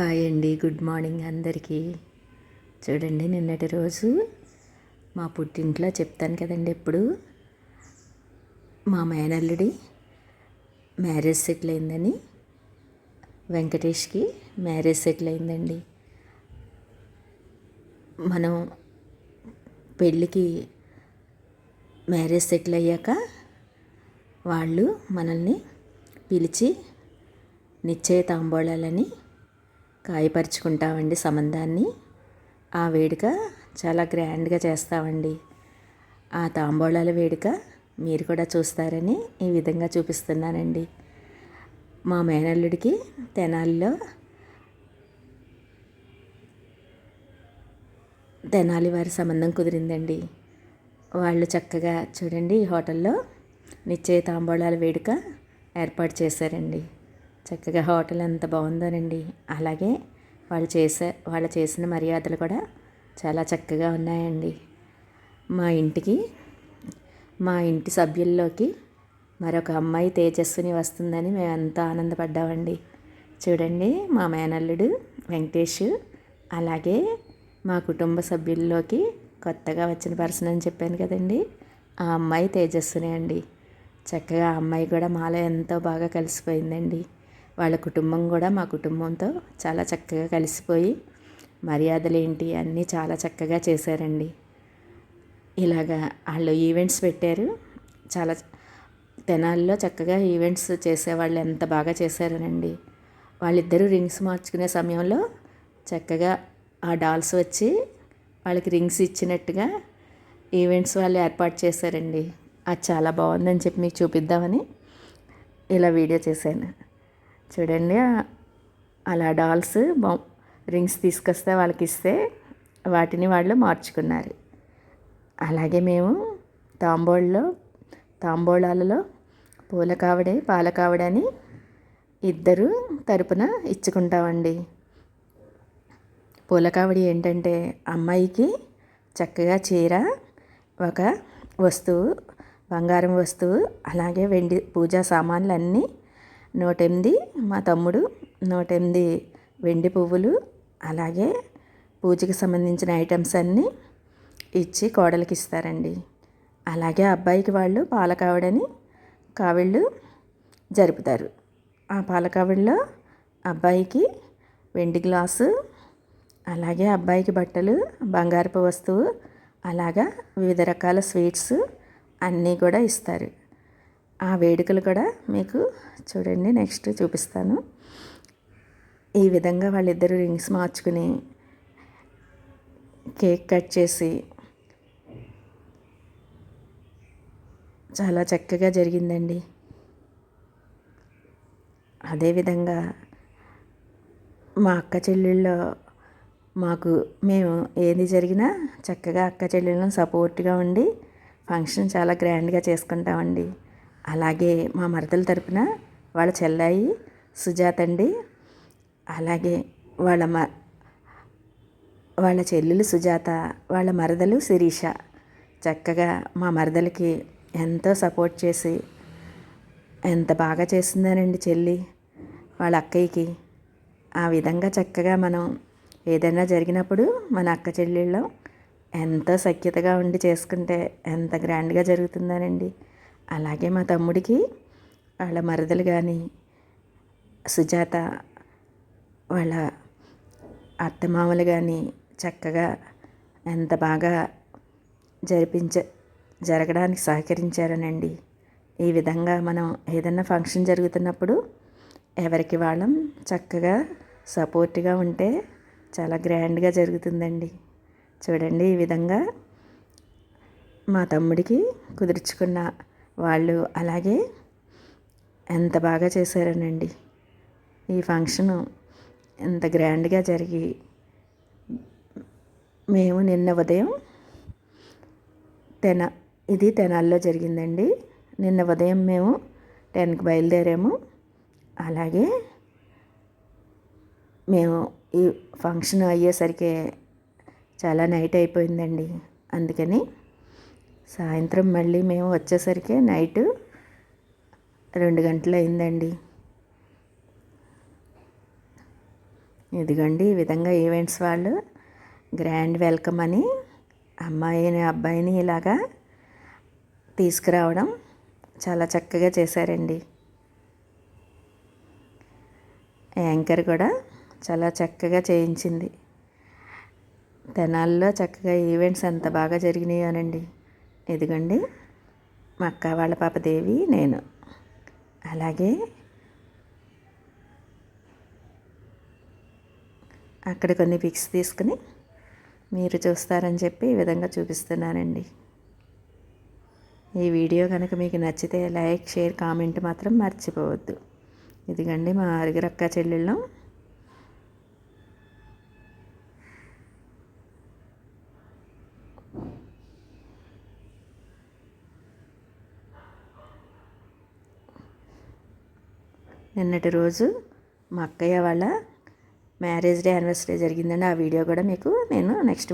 Hi అండి good morning అందరికీ. చూడండి నిన్నటి రోజు మా పుట్టింట్లో చెప్తాను కదండి ఎప్పుడు. మా మేనల్లుడి మ్యారేజ్ సెటిల్ అయిందని వెంకటేష్కి మ్యారేజ్ సెటిల్ అయిందండి. మనం పెళ్ళికి మ్యారేజ్ సెటిల్ అయ్యాక వాళ్ళు మనల్ని పిలిచి నిశ్చయ తాంబూలాలని కాయపరుచుకుంటామండి సంబంధాన్ని. ఆ వేడుక చాలా గ్రాండ్గా చేస్తామండి. ఆ తాంబూలాల వేడుక మీరు కూడా చూస్తారని ఈ విధంగా చూపిస్తున్నానండి. మా మేనల్లుడికి తెనాలిలో తెనాలి వారి సంబంధం కుదిరిందండి. వాళ్ళు చక్కగా చూడండి ఈ హోటల్లో నిశ్చయ తాంబూలాల వేడుక ఏర్పాటు చేశారండి. చక్కగా హోటల్ ఎంత బాగుందోనండి. అలాగే వాళ్ళు చేసే వాళ్ళు చేసిన మర్యాదలు కూడా చాలా చక్కగా ఉన్నాయండి. మా ఇంటికి మా ఇంటి సభ్యుల్లోకి మరొక అమ్మాయి తేజస్విని వస్తుందని మేము ఎంతో ఆనందపడ్డామండి. చూడండి మా మేనల్లుడు వెంకటేష్ అలాగే మా కుటుంబ సభ్యుల్లోకి కొత్తగా వచ్చిన పర్సన్ అని చెప్పాను కదండి. ఆ అమ్మాయి తేజస్విని అండి. చక్కగా ఆ అమ్మాయి కూడా మాలో ఎంతో బాగా కలిసిపోయిందండి. వాళ్ళ కుటుంబం కూడా మా కుటుంబంతో చాలా చక్కగా కలిసిపోయి మర్యాదలు ఏంటి అన్నీ చాలా చక్కగా చేశారండి. ఇలాగా వాళ్ళు ఈవెంట్స్ పెట్టారు. చాలా తెనాల్లో చక్కగా ఈవెంట్స్ చేసేవాళ్ళు ఎంత బాగా చేశారనండి. వాళ్ళిద్దరూ రింగ్స్ మార్చుకునే సమయంలో చక్కగా ఆ డాల్స్ వచ్చి వాళ్ళకి రింగ్స్ ఇచ్చినట్టుగా ఈవెంట్స్ వాళ్ళు ఏర్పాటు చేశారండి. అది చాలా బాగుందని చెప్పి మీకు చూపిద్దామని ఇలా వీడియో చేశాను. చూడండి అలా డాల్స్ రింగ్స్ తీసుకొస్తే వాళ్ళకి ఇస్తే వాటిని వాళ్ళు మార్చుకున్నారు. అలాగే మేము తాంబోళ్ళలో తాంబోళాలలో పూల కావడే పాల కావడని ఇద్దరు తరపున ఇచ్చుకుంటామండి. పూల కావడి ఏంటంటే అమ్మాయికి చక్కగా చీర ఒక వస్తువు బంగారం వస్తువు అలాగే వెండి పూజా సామాన్లు అన్నీ నూట ఎనిమిది మా తమ్ముడు నూట ఎనిమిది వెండి పువ్వులు అలాగే పూజకి సంబంధించిన ఐటమ్స్ అన్నీ ఇచ్చి కోడలికి ఇస్తారండి. అలాగే అబ్బాయికి వాళ్ళు పాలకావిడని కావిళ్ళు జరుపుతారు. ఆ పాలకావిడలో అబ్బాయికి వెండి గ్లాసు అలాగే అబ్బాయికి బట్టలు బంగారపు వస్తువు అలాగా వివిధ రకాల స్వీట్స్ అన్నీ కూడా ఇస్తారు. ఆ వేడుకలు కూడా మీకు చూడండి నెక్స్ట్ చూపిస్తాను. ఈ విధంగా వాళ్ళిద్దరు రింగ్స్ మార్చుకుని కేక్ కట్ చేసి చాలా చక్కగా జరిగిందండి. అదేవిధంగా మా అక్క చెల్లెళ్ళలో మాకు మేము ఏది జరిగినా చక్కగా అక్క చెల్లెళ్ళను సపోర్ట్గా ఉండి ఫంక్షన్ చాలా గ్రాండ్గా చేసుకుంటామండి. అలాగే మా మరదల తరపున వాళ్ళ చెల్లాయి సుజాత అండి. అలాగే వాళ్ళ మ వాళ్ళ చెల్లెలు సుజాత వాళ్ళ మరదలు శిరీష. చక్కగా మా మరదలకి ఎంతో సపోర్ట్ చేసి ఎంత బాగా చేసిందానండి చెల్లి వాళ్ళ అక్కయ్యకి. ఆ విధంగా చక్కగా మనం ఏదైనా జరిగినప్పుడు మన అక్క చెల్లెళ్ళం ఎంతో సఖ్యతగా ఉండి చేసుకుంటే ఎంత గ్రాండ్గా జరుగుతుందానండి. అలాగే మా తమ్ముడికి వాళ్ళ మరదలు కానీ సుజాత వాళ్ళ అత్తమామలు కానీ చక్కగా ఎంత బాగా జరిపించ జరగడానికి సహకరించారనండి. ఈ విధంగా మనం ఏదన్నా ఫంక్షన్ జరుగుతున్నప్పుడు ఎవరికి వాళ్ళం చక్కగా సపోర్ట్గా ఉంటే చాలా గ్రాండ్గా జరుగుతుందండి. చూడండి ఈ విధంగా మా తమ్ముడికి కుదుర్చుకున్న వాళ్ళు అలాగే ఎంత బాగా చేశారనండి. ఈ ఫంక్షను ఎంత గ్రాండ్గా జరిగి మేము నిన్న ఉదయం తెన ఇది తెనాల్లో జరిగిందండి. నిన్న ఉదయం మేము టెన్కి బయలుదేరాము. అలాగే మేము ఈ ఫంక్షన్ అయ్యేసరికి చాలా నైట్ అయిపోయిందండి. అందుకని సాయంత్రం మళ్ళీ మేము వచ్చేసరికి నైట్ రెండు గంటలు అయిందండి. ఇదిగోండి ఈ విధంగా ఈవెంట్స్ వాళ్ళు గ్రాండ్ వెల్కమ్ అని అమ్మాయిని అబ్బాయిని ఇలాగా తీసుకురావడం చాలా చక్కగా చేశారండి. యాంకర్ కూడా చాలా చక్కగా చేయించింది. తెనాల్లో చక్కగా ఈవెంట్స్ ఎంత బాగా జరిగినాయోనండి. ఇదిగోండి మా అక్క వాళ్ళ పాప దేవి నేను. అలాగే అక్కడ కొన్ని పిక్స్ తీసుకుని మీరు చూస్తారని చెప్పి ఈ విధంగా చూపిస్తున్నానండి. ఈ వీడియో కనుక మీకు నచ్చితే లైక్ షేర్ కామెంట్ మాత్రం మర్చిపోవద్దు. ఇదిగండి మా అరిగిరక్క చెల్లెళ్ళం. నిన్నటి రోజు మా అక్కయ్య వాళ్ళ మ్యారేజ్ డే యానివర్సరీ జరిగిందండి. ఆ వీడియో కూడా మీకు నేను నెక్స్ట్